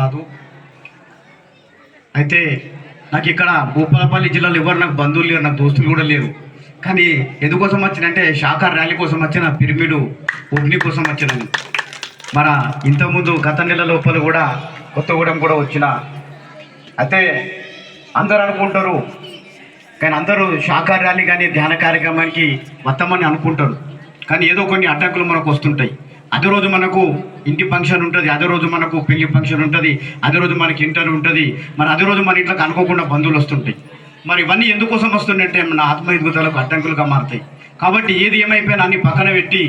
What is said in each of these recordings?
కాదు. అయితే నాకు ఇక్కడ భూపాలపల్లి జిల్లాలో ఎవరు నాకు బంధువులు లేరు నాకు దోస్తులు కూడా లేరు. కానీ ఎందుకోసం వచ్చినంటే శాఖ ర్యాలీ కోసం వచ్చిన పిరిమిడు ఉగ్ని కోసం వచ్చినది మన ఇంతకుముందు గత నెల లోపల కూడా కొత్తగూడెం కూడా వచ్చిన. అయితే అందరు అనుకుంటారు కానీ అందరూ శాఖ ర్యాలీ కానీ ధ్యాన కార్యక్రమానికి వస్తామని అనుకుంటారు. కానీ ఏదో కొన్ని అడ్డంకులు మనకు వస్తుంటాయి. అదే రోజు మనకు ఇంటి ఫంక్షన్ ఉంటుంది అదే రోజు మనకు పెళ్ళి ఫంక్షన్ ఉంటుంది అదే రోజు మనకి ఇంటర్ ఉంటుంది మరి అదే రోజు మన ఇంట్లోకి అనుకోకుండా బంధువులు వస్తుంటాయి. మరి ఇవన్నీ ఎందుకోసం వస్తుందంటే మన ఆత్మ ఎదుగుదలకు అడ్డంకులుగా మారుతాయి. కాబట్టి ఏది ఏమైపోయినా అన్ని పక్కన పెట్టి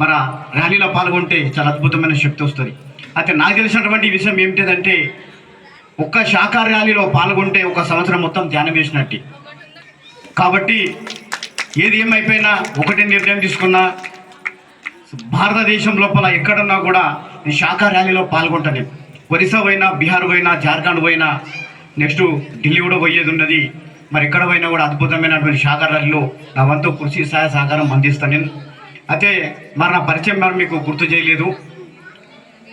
మన ర్యాలీలో పాల్గొంటే చాలా అద్భుతమైన శక్తి వస్తుంది. అయితే నాకు తెలిసినటువంటి విషయం ఏమిటిదంటే ఒక్క శాఖ ర్యాలీలో పాల్గొంటే ఒక సంవత్సరం మొత్తం ధ్యానం చేసినట్టు. కాబట్టి ఏది ఏమైపోయినా ఒకటే నిర్ణయం తీసుకున్నా భారతదేశం లోపల ఎక్కడున్నా కూడా శాఖ ర్యాలీలో పాల్గొంటాను ఒరిస్సా పోయినా బీహార్ పోయినా జార్ఖండ్ పోయినా నెక్స్ట్ ఢిల్లీ కూడా పోయేది ఉన్నది. మరి ఎక్కడ పోయినా కూడా అద్భుతమైనటువంటి శాఖ ర్యాలీలో నా వంతు కృషి సహాయ సహకారం అందిస్తాను నేను. అయితే మరి నా పరిచయం మరి మీకు గుర్తు చేయలేదు.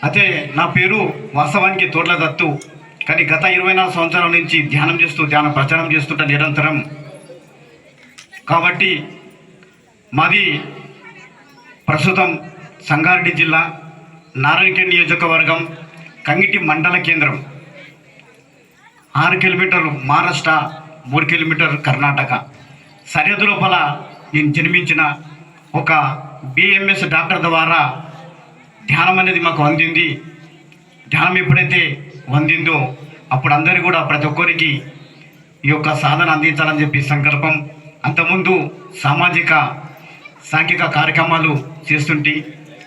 అయితే నా పేరు వాస్తవానికి తోట్ల దత్తు. కానీ గత ఇరవై నాలుగు సంవత్సరాల నుంచి ధ్యానం చేస్తూ ధ్యాన ప్రచారం చేస్తుంటా నిరంతరం. కాబట్టి మాది ప్రస్తుతం సంగారెడ్డి జిల్లా నారాయణఖేడ్ నియోజకవర్గం కంగిటి మండల కేంద్రం. ఆరు కిలోమీటర్లు మహారాష్ట్ర మూడు కిలోమీటర్ కర్ణాటక. సరిహద్దు లోపల నేను జన్మించిన ఒక బిఎంఎస్ డాక్టర్ ద్వారా ధ్యానం అనేది మాకు అందింది. ధ్యానం ఎప్పుడైతే అందిందో అప్పుడు అందరూ కూడా ప్రతి ఒక్కరికి ఈ యొక్క సాధన అందించాలని చెప్పి సంకల్పం. అంతకుముందు సామాజిక సాంఘిక కార్యక్రమాలు చేస్తుంటే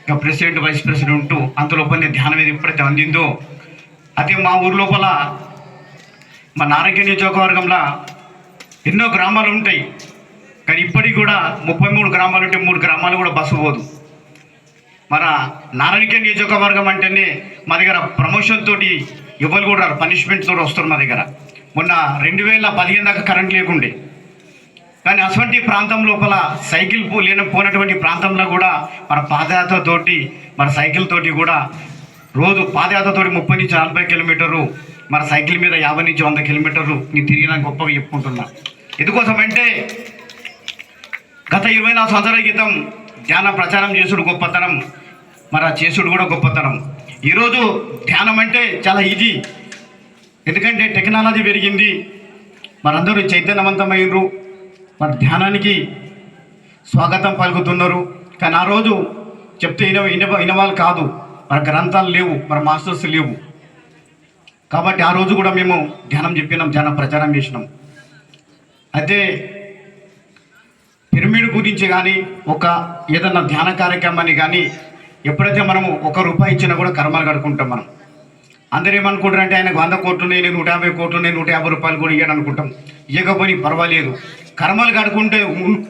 ఇక ప్రెసిడెంట్ వైస్ ప్రెసిడెంట్ ఉంటూ అంతలోపలనే ధ్యానం ఏది ఎప్పుడైతే అందిందో అదే మా ఊరి లోపల మా నారాయణ నియోజకవర్గంలో ఎన్నో గ్రామాలు ఉంటాయి. కానీ ఇప్పటికి కూడా ముప్పై మూడు గ్రామాలు ఉంటే మూడు గ్రామాలు కూడా బస్సు పోదు. మన నారాయణకే నియోజకవర్గం అంటేనే మా దగ్గర ప్రమోషన్ తోటి ఎవరు కూడా పనిష్మెంట్ తోటి వస్తారు మా దగ్గర. మొన్న రెండు వేల పదిహేను దాకా కరెంట్ లేకుండే. కానీ అటువంటి ప్రాంతం లోపల సైకిల్ పో లేని పోయినటువంటి ప్రాంతంలో కూడా మన పాదయాత్రతోటి మన సైకిల్ తోటి కూడా రోజు పాదయాత్రతోటి ముప్పై నుంచి నలభై కిలోమీటర్లు మన సైకిల్ మీద యాభై నుంచి వంద కిలోమీటర్లు నేను తిరిగిన గొప్పగా చెప్పుకుంటున్నా. ఎందుకోసం అంటే గత ఇరవై నాలుగు సంవత్సరాల క్రితం ధ్యాన ప్రచారం చేసుడు గొప్పతనం మరి చేసుడు కూడా గొప్పతనం. ఈరోజు ధ్యానం అంటే చాలా ఈజీ. ఎందుకంటే టెక్నాలజీ పెరిగింది మరందరూ చైతన్యవంతమైనరు మన ధ్యానానికి స్వాగతం పలుకుతున్నారు. కానీ ఆ రోజు చెప్తే ఇన ఇన ఇనవాళ్ళు కాదు. మన గ్రంథాలు లేవు మన మాస్టర్స్ లేవు. కాబట్టి ఆ రోజు కూడా మేము ధ్యానం చెప్పినాం ధ్యానం ప్రచారం చేసినాం. అయితే పిరమిడ్ గురించి కానీ ఒక ఏదన్నా ధ్యాన కార్యక్రమాన్ని కానీ ఎప్పుడైతే మనము ఒక రూపాయి ఇచ్చినా కూడా కర్మలు కడుకుంటాం మనం. అందరూ ఏమనుకుంటారంటే ఆయనకు వంద కోట్లు నేను నూట యాభై కోట్లు నేను నూట యాభై రూపాయలు కూడా ఇవ్వడం అనుకుంటాం ఇవ్వకపోయి పర్వాలేదు. కర్మలు కడుకుంటే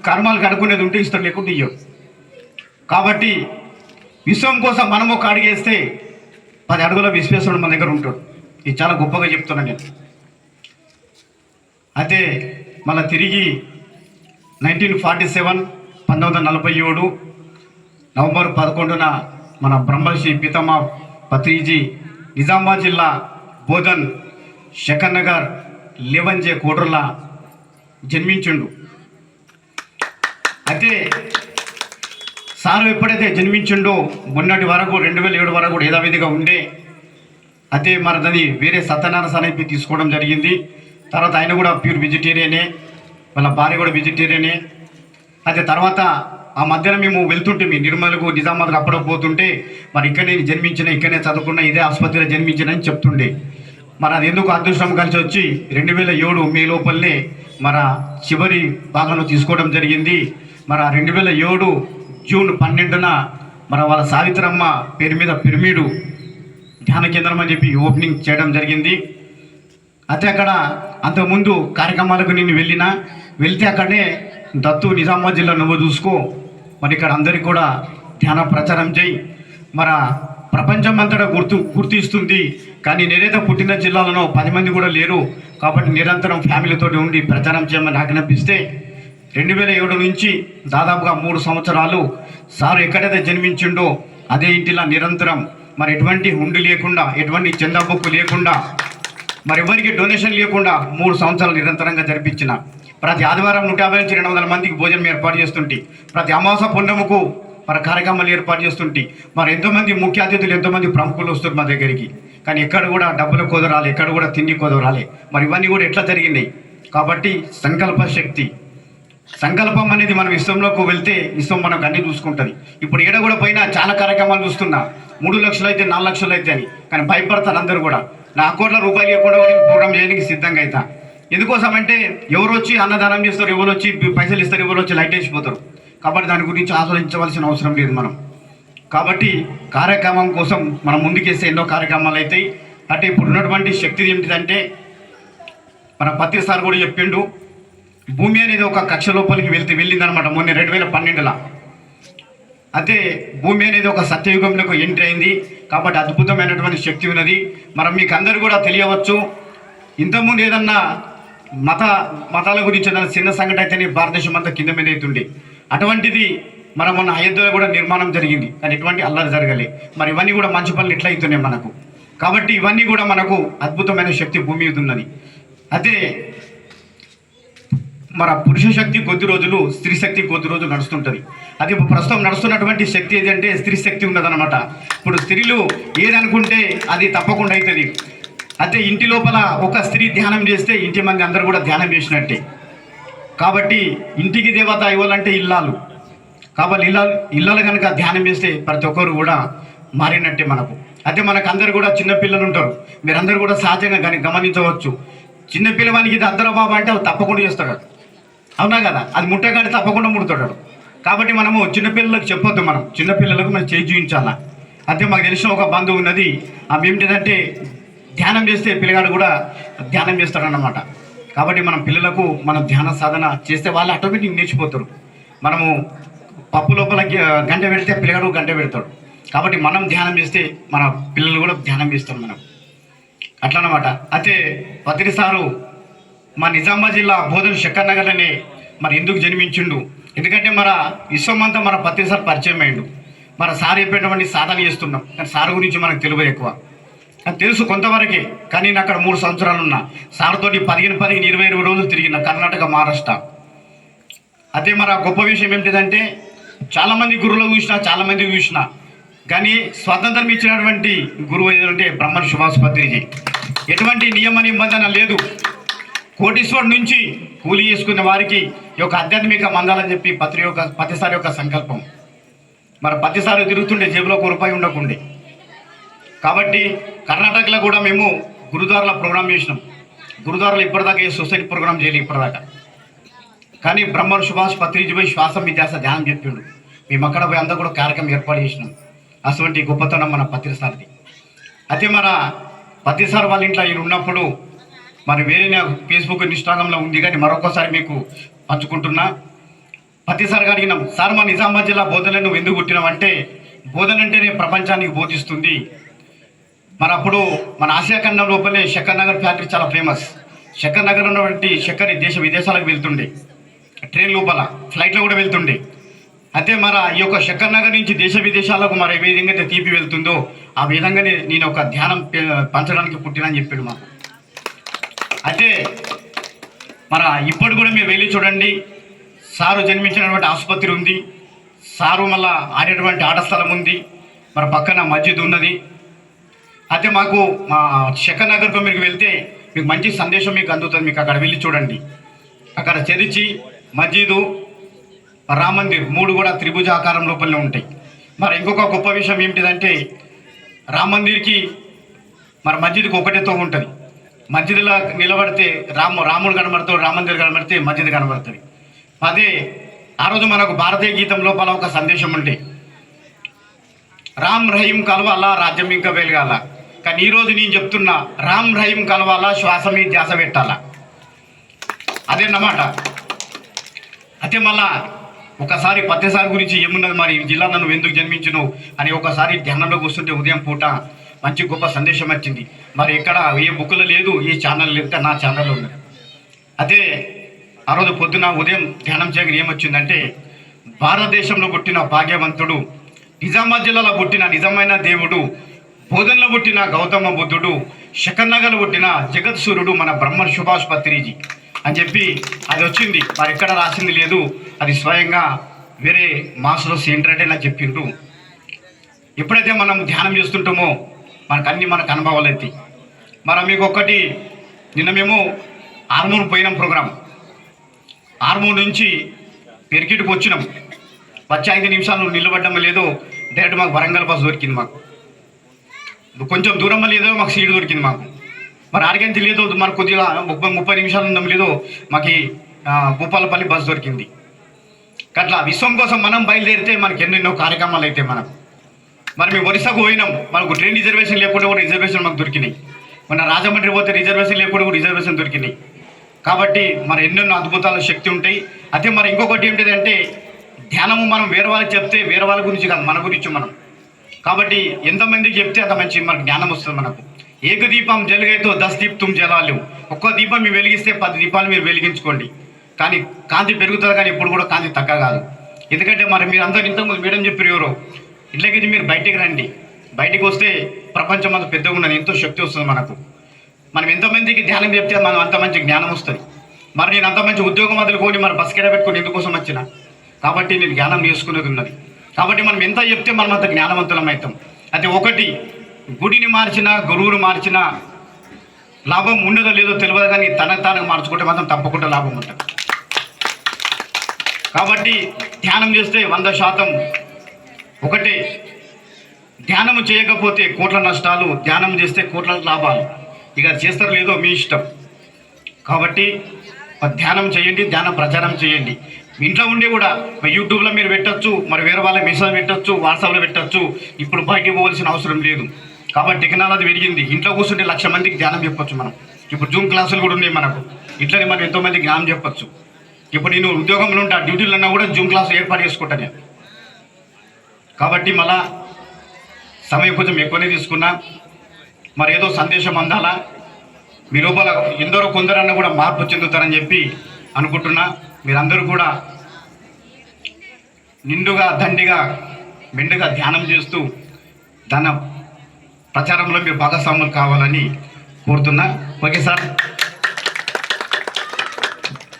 కర్మలు కడుకునేది ఉంటే ఇష్టం లేకుండా ఇయ్యం కాబట్టి విశ్వం కోసం మనం ఒక అడిగేస్తే పది అడుగుల విశ్వేశ్వరుడు మన దగ్గర ఉంటాడు. ఇది చాలా గొప్పగా చెప్తున్నా నేను. అయితే మళ్ళీ తిరిగి నైన్టీన్ ఫార్టీ సెవెన్ పంతొమ్మిది వందల నలభై ఏడు నవంబర్ పదకొండున మన బ్రహ్మశ్రీ పితమ పత్రిజీ నిజామాబాద్ జిల్లా బోధన్ శకర్ నగర్ లేవంజే కోడ్రల జన్మించిండు. అయితే సారు ఎప్పుడైతే జన్మించిండో మొన్నటి వరకు రెండు వేల ఏడు వరకు కూడా యథావిధిగా ఉండే అయితే మనది వేరే సత్యనారాయణ సార్ తీసుకోవడం జరిగింది. తర్వాత ఆయన కూడా ప్యూర్ వెజిటేరియనే వాళ్ళ భార్య కూడా వెజిటేరియనే. అయితే తర్వాత ఆ మధ్యన మేము వెళ్తుంటే మీ నిర్మలకు నిజామాబాద్కు అప్పుడు పోతుంటే మరి ఇక్కడనే జన్మించిన ఇక్కడనే చదువుకున్న ఇదే ఆసుపత్రిలో జన్మించిన అని చెప్తుండే. మరి అది ఎందుకు అదృష్టం కలిసి వచ్చి రెండు వేల ఏడు మే లోపలనే మన చివరి భాగంలో తీసుకోవడం జరిగింది. మరి రెండు వేల ఏడు జూన్ పన్నెండున మన వాళ్ళ సావిత్రమ్మ పేరు మీద పిరమిడు ధ్యాన కేంద్రం అని చెప్పి ఓపెనింగ్ చేయడం జరిగింది. అయితే అక్కడ అంతకుముందు కార్యక్రమాలకు నేను వెళ్ళినా వెళ్తే అక్కడనే దత్తు నిజామాబాద్ జిల్లా నువ్వు చూసుకో. మరి ఇక్కడ అందరికీ కూడా ధ్యాన ప్రచారం చేయి. మన ప్రపంచం అంతటా గుర్తు గుర్తిస్తుంది. కానీ నేనైతే పుట్టిన జిల్లాలోనో పది మంది కూడా లేరు. కాబట్టి నిరంతరం ఫ్యామిలీతో ఉండి ప్రచారం చేయమని ఆజ్ఞాపిస్తే రెండు వేల ఏడు నుంచి దాదాపుగా మూడు సంవత్సరాలు సార్ ఎక్కడైతే జన్మించిండో అదే ఇంటిలా నిరంతరం. మరి ఎటువంటి హుండి లేకుండా ఎటువంటి చందాబొక్కు లేకుండా మరి ఎవరికి డొనేషన్ లేకుండా మూడు సంవత్సరాలు నిరంతరంగా జరిపించిన. ప్రతి ఆదివారం నూట యాభై నుంచి రెండు వందల మందికి భోజనం ఏర్పాటు చేస్తుంటే ప్రతి అమాస పుణ్యముకు మరి కార్యక్రమాలు ఏర్పాటు చేస్తుంటే మరి ఎంతోమంది ముఖ్య అతిథులు ఎంతోమంది ప్రముఖులు వస్తారు మా దగ్గరికి. కానీ ఎక్కడ కూడా డబ్బులు కుదరాలి ఎక్కడ కూడా తిండి కుదరాలి మరి ఇవన్నీ కూడా ఎట్లా జరిగినాయి? కాబట్టి సంకల్ప శక్తి. సంకల్పం అనేది మనం ఇష్టంలోకి వెళ్తే ఇష్టం మనకు అన్ని చూసుకుంటుంది. ఇప్పుడు ఈడ కూడా పోయినా చాలా కార్యక్రమాలు చూస్తున్నా. మూడు లక్షలు అయితే నాలుగు లక్షలు అయితే అని. కానీ భయపడతారు అందరూ కూడా. నా కోట్ల రూపాయలు ఇవ్వకుండా కూడా ప్రోగ్రామ్ చేయడానికి సిద్ధంగా అవుతా ఎందుకోసం అంటే ఎవరు వచ్చి అన్నదానం చేస్తారు ఎవరు వచ్చి పైసలు ఇస్తారు ఎవరు వచ్చి లైట్ వేసిపోతారు. కాబట్టి దాని గురించి ఆలోచించవలసిన అవసరం లేదు మనం. కాబట్టి కార్యక్రమం కోసం మనం ముందుకేస్తే ఎన్నో కార్యక్రమాలు అవుతాయి అంటే ఇప్పుడు ఉన్నటువంటి శక్తి ఏంటిదంటే మన పత్రి సార్ కూడా చెప్పిండు భూమి అనేది ఒక కక్ష లోపలికి వెళ్తే వెళ్ళిందనమాట మొన్న రెండు వేల పన్నెండులో. అయితే భూమి అనేది ఒక సత్యయుగంలోకి ఎంట్రీ అయింది. కాబట్టి అద్భుతమైనటువంటి శక్తి ఉన్నది. మనం మీకు అందరు కూడా తెలియవచ్చు ఇంతకుముందు ఏదన్నా మత మతాల గురించి ఏదైనా చిన్న సంఘటన అయితేనే భారతదేశం అంతా కింద మీద అవుతుండే. అటువంటిది మన మొన్న అయోధ్యలో కూడా నిర్మాణం జరిగింది. కానీ ఎటువంటి అల్లరి జరగలే. మరి ఇవన్నీ కూడా మంచి పనులు ఇట్లా అవుతున్నాయి మనకు? కాబట్టి ఇవన్నీ కూడా మనకు అద్భుతమైన శక్తి భూమి మీద ఉన్నది. అయితే మన పురుష శక్తి కొద్ది రోజులు స్త్రీ శక్తి కొద్ది రోజులు నడుస్తుంటుంది. అది ప్రస్తుతం నడుస్తున్నటువంటి శక్తి ఏదంటే స్త్రీ శక్తి ఉన్నదన్నమాట. ఇప్పుడు స్త్రీలు ఏదనుకుంటే అది తప్పకుండా అవుతుంది అయితే ఇంటి లోపల ఒక స్త్రీ ధ్యానం చేస్తే ఇంటి మంది అందరూ కూడా ధ్యానం చేసినట్టే. కాబట్టి ఇంటికి దేవత ఇవ్వాలంటే ఇల్లాలు. కాబట్టి ఇల్లాలు ఇల్లాలు కనుక ధ్యానం చేస్తే ప్రతి ఒక్కరు కూడా మారినట్టే మనకు. అయితే మనకు అందరు కూడా చిన్నపిల్లలు ఉంటారు. మీరందరూ కూడా సహజంగా కానీ గమనించవచ్చు. చిన్నపిల్లవానికి ఇది అందరూ బాబా అంటే అది తప్పకుండా చేస్తాడు అవునా కదా? అది ముట్టగానే తప్పకుండా ముడతాడు. కాబట్టి మనము చిన్నపిల్లలకు చెప్పొద్దు మనం. చిన్నపిల్లలకు మనం చేయి చూపించాలా అయితే మాకు తెలిసిన ఒక బంధువు ఉన్నది. ఆమె ఏమిటిదంటే ధ్యానం చేస్తే పిల్లగాడు కూడా ధ్యానం చేస్తాడన్నమాట. కాబట్టి మనం పిల్లలకు మనం ధ్యాన సాధన చేస్తే వాళ్ళు ఆటోమేటిక్ నేర్చిపోతారు. మనము పప్పు లోపల గ- గంట పెడితే పిల్లగాడు గంట పెడతాడు. కాబట్టి మనం ధ్యానం చేస్తే మన పిల్లలు కూడా ధ్యానం చేస్తారు మనం. అట్లనమాట అన్నమాట అయితే పత్రి సారు మా నిజామాబాద్ జిల్లా బోధన శక్కర్ నగర్లోనే మరి ఎందుకు జన్మించిండు? ఎందుకంటే మన విశ్వం అంతా మన పత్రి సార్ పరిచయం అయ్యిండు మన సార్ చెప్పేటువంటి సాధన చేస్తున్నాం. కానీ సార్ గురించి మనకు తెలియదు ఎక్కువ. నాకు తెలుసు కొంతవరకే కానీ నేను అక్కడ మూడు సంవత్సరాలు ఉన్నా. సార్ తోటి పదిహేను పదిహేను ఇరవై ఇరవై రోజులు తిరిగిన కర్ణాటక మహారాష్ట్ర. అదే మరి ఆ గొప్ప విషయం ఏంటిదంటే చాలామంది గురువులు చూసిన చాలామంది చూసిన కానీ స్వాతంత్రం ఇచ్చినటువంటి గురువు ఏంటంటే బ్రహ్మ సుభాష్ ఎటువంటి నియమ నిబంధన లేదు. కోటీశ్వర్ నుంచి కూలి చేసుకున్న వారికి ఈ యొక్క ఆధ్యాత్మిక మందాలని చెప్పి పత్రి యొక్క పతిసారి యొక్క సంకల్పం. మరి పతిసారి తిరుగుతుండే జేబులో ఒక రూపాయి ఉండకుండే. కాబట్టి కర్ణాటకలో కూడా మేము గురుద్వారాల ప్రోగ్రామ్ చేసినాం. గురుద్వారాలు ఇప్పటిదాకా ఏ సొసైటీ ప్రోగ్రామ్ చేయలేదు ఇప్పటిదాకా. కానీ బ్రహ్మ సుభాష్ పత్రిజీ పోయి శ్వాస ధ్యానం చెప్పిండు. మేము అక్కడ పోయి అంతా కూడా కార్యక్రమం ఏర్పాటు చేసినాం. అటువంటి గొప్పతనం మన పత్రిసారిది అయితే మన పత్రిసార్ వాళ్ళ ఇంట్లో ఈయన ఉన్నప్పుడు మరి వేరే నా ఫేస్బుక్ ఇన్స్టాగ్రామ్లో ఉంది కానీ మరొకసారి మీకు పంచుకుంటున్నా. పత్రి సార్ సార్ మా నిజామాబాద్ జిల్లా బోధనలను నువ్వు ఎందుకు అంటే బోధన అంటేనే ప్రపంచానికి బోధిస్తుంది. మరి అప్పుడు మన ఆసియా ఖండం లోపలే శక్కర్ నగర్ ఫ్యాక్టరీ చాలా ఫేమస్. శక్కర్ నగర్ ఉన్నటువంటి శక్కర్ దేశ విదేశాలకు వెళ్తుండే. ట్రైన్ లోపల ఫ్లైట్లో కూడా వెళ్తుండే. అయితే మన ఈ యొక్క శక్కర్ నగర్ నుంచి దేశ విదేశాలకు మరి ఏ విధంగా అయితే తీపి వెళ్తుందో ఆ విధంగానే నేను ఒక ధ్యానం పంచడానికి పుట్టినని చెప్పాడు మాకు. అయితే మన ఇప్పుడు కూడా మీరు వెళ్ళి చూడండి. సారు జన్మించినటువంటి ఆసుపత్రి ఉంది. సారు మళ్ళా ఆడేటువంటి ఆట స్థలం ఉంది. మరి పక్కన మస్జిద్ ఉన్నది. అయితే మాకు మా శక్కర్ నగర్కు మీరు వెళ్తే మీకు మంచి సందేశం మీకు అందుతుంది. మీకు అక్కడ వెళ్ళి చూడండి. అక్కడ చరిచి మస్జిదు రామ మందిర్ మూడు కూడా త్రిభుజ ఆకారం లోపలనే ఉంటాయి. మరి ఇంకొక గొప్ప విషయం ఏమిటిదంటే రామ మందిర్కి మరి మస్జిద్కి ఒకటేతో ఉంటుంది. మస్జిద్లో నిలబడితే రాము రాముడు కనబడతాడు రామ మందిర్ కనబడితే మస్జిద్ కనబడుతుంది. అదే ఆ రోజు మనకు భారతీయ గీతం లోపల ఒక సందేశం ఉంటే రామ్ రహీం కలవాలా రాజ్యం ఇంకా వెలగాల. కానీ ఈరోజు నేను చెప్తున్నా రామ్ రహీం కలవాలా శ్వాస మీద ధ్యాస పెట్టాలా? అదేనమాట అయితే మళ్ళా ఒకసారి పత్తిసారి గురించి ఏమున్నది మరి? ఈ జిల్లా నన్ను ఎందుకు జన్మించును అని ఒకసారి ధ్యానంలో కూర్చుంటే ఉదయం పూట మంచి గొప్ప సందేశం వచ్చింది. మరి ఎక్కడ ఏ బుక్లో లేదు ఏ ఛానల్ లేదు నా ఛానల్ ఉంది. అదే ఆ రోజు పొద్దున ఉదయం ధ్యానం చేయగా ఏమొచ్చిందంటే భారతదేశంలో పుట్టిన భాగ్యవంతుడు నిజామాబాద్ జిల్లాలో పుట్టిన నిజమైన దేవుడు బోధనలో పుట్టిన గౌతమ బుద్ధుడు శకన్నగలు పుట్టిన జగత్ సూర్యుడు మన బ్రహ్మ సుభాష్ పత్రిజీ అని చెప్పి అది వచ్చింది. మరి ఎక్కడ రాసింది లేదు. అది స్వయంగా వేరే మాస్లో ఏంటంటే నాకు చెప్పిండ్రు. ఎప్పుడైతే మనం ధ్యానం చేస్తుంటామో మనకు అన్ని మనకు అనుభవాలు అవుతాయి మరి మీకు ఒక్కటి నిన్న మేము ఆర్మూర్ పోయినాం ప్రోగ్రాం. ఆర్మూర్ నుంచి పెరికిటికి వచ్చినాం. వచ్చే ఐదు నిమిషాలు నిలబడ్డం లేదో డైరెక్ట్ మాకు వరంగల్ బస్ దొరికింది మాకు. కొంచెం దూరం లేదో మాకు సీటు దొరికింది మాకు. మరి ఆడికెంత తెలియదు మరి కొద్దిగా ముప్పై ముప్పై నిమిషాలు ఉందాం లేదో మాకు భూపాలపల్లి బస్ దొరికింది. అట్లా విశ్వం కోసం మనం బయలుదేరితే మనకి ఎన్నెన్నో కార్యక్రమాలు అయితే మనం మరి మేము ఒరిస్సాకు పోయినాం మనకు ట్రైన్ రిజర్వేషన్ లేకుండా కూడా రిజర్వేషన్ మాకు దొరికినాయి. మన రాజమండ్రి పోతే రిజర్వేషన్ లేకుండా కూడా రిజర్వేషన్ దొరికినాయి. కాబట్టి మరి ఎన్నెన్నో అద్భుతాల శక్తి ఉంటాయి. అయితే మరి ఇంకొకటి ఏంటిదంటే ధ్యానము మనం వేరే వాళ్ళకి చెప్తే వేరే వాళ్ళ గురించి కాదు మన గురించి మనం. కాబట్టి ఎంతమందికి చెప్తే అంత మంచి మనకు జ్ఞానం వస్తుంది మనకు. ఏక దీపం జలుగైతో దశ దీప్తం జలాలు. ఒక్క దీపం మీరు వెలిగిస్తే పది దీపాలు మీరు వెలిగించుకోండి. కానీ కాంతి పెరుగుతుంది కానీ ఎప్పుడు కూడా కాంతి తక్కువ కాదు. ఎందుకంటే మరి మీరు అందరూ ఇంతకుముందు మేడం చెప్పారు ఎవరో ఇట్లకైతే మీరు బయటికి రండి. బయటికి వస్తే ప్రపంచం అంత పెద్దగా ఉన్నది ఎంతో శక్తి వస్తుంది మనకు. మనం ఎంతమందికి ధ్యానం చెప్తే మనం అంత మంచి జ్ఞానం వస్తుంది. మరి నేను అంత మంచి ఉద్యోగం వదులుకొని మరి బస్కెడ పెట్టుకొని ఎందుకోసం వచ్చిన? కాబట్టి నేను జ్ఞానం నేర్చుకునేది ఉన్నది. కాబట్టి మనం ఎంత చెప్తే మనం అంత జ్ఞానవంతులం అవుతాం. అయితే ఒకటి గుడిని మార్చినా గురువును మార్చినా లాభం ఉండదో లేదో తెలియదు కానీ తన తాను మార్చుకుంటే మాత్రం తప్పకుండా లాభం ఉంటుంది. కాబట్టి ధ్యానం చేస్తే వంద శాతం ఒకటే. ధ్యానం చేయకపోతే కోట్ల నష్టాలు ధ్యానం చేస్తే కోట్ల లాభాలు. ఇక చేస్తారు చేస్తారో లేదో మీ ఇష్టం. కాబట్టి ధ్యానం చేయండి ధ్యానం ప్రచారం చేయండి. ఇంట్లో ఉండి కూడా యూట్యూబ్లో మీరు పెట్టొచ్చు మరి వేరే వాళ్ళ మెసేజ్ పెట్టచ్చు వాట్సాప్లో పెట్టొచ్చు ఇప్పుడు బయటికి పోవాల్సిన అవసరం లేదు. కాబట్టి టెక్నాలజీ పెరిగింది. ఇంట్లో కూర్చుంటే లక్ష మందికి ధ్యానం చెప్పొచ్చు మనం. ఇప్పుడు జూమ్ క్లాసులు కూడా ఉన్నాయి మనకు. ఇట్లనే మనం ఎంతోమంది జ్ఞానం చెప్పొచ్చు. ఇప్పుడు నేను ఉద్యోగంలో ఉంటా డ్యూటీలో ఉన్నా కూడా జూమ్ క్లాస్ ఏర్పాటు చేసుకుంటాను నేను. కాబట్టి మళ్ళా సమయం కొంచెం ఎక్కువనే తీసుకున్నా. మరి ఏదో సందేశం అందాలా? మీ లోపల ఎందరో కొందరన్నా కూడా మార్పు చెందుతారని చెప్పి అనుకుంటున్నా. మీరందరూ కూడా నిండుగా దండిగా మెండుగా ధ్యానం చేస్తూ దాని ప్రచారంలో మీరు భాగస్వాములు కావాలని కోరుతున్నా. Okay sir.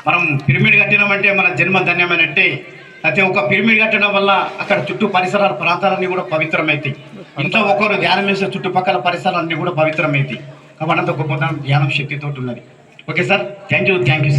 మనం పిరమిడ్ కట్టినామంటే మన జన్మ ధన్యమైనట్టే. అయితే ఒక పిరమిడ్ కట్టడం వల్ల అక్కడ చుట్టూ పరిసరాల ప్రాంతాలన్నీ కూడా పవిత్రమవుతాయి ఇంట్లో ఒకరు ధ్యానం చేసే చుట్టుపక్కల పరిసరాలన్నీ కూడా పవిత్రమవుతాయి కాబట్టి అంత గొప్పతనం ధ్యానం శక్తితో ఉన్నది. Okay sir. Thank you thank you sir.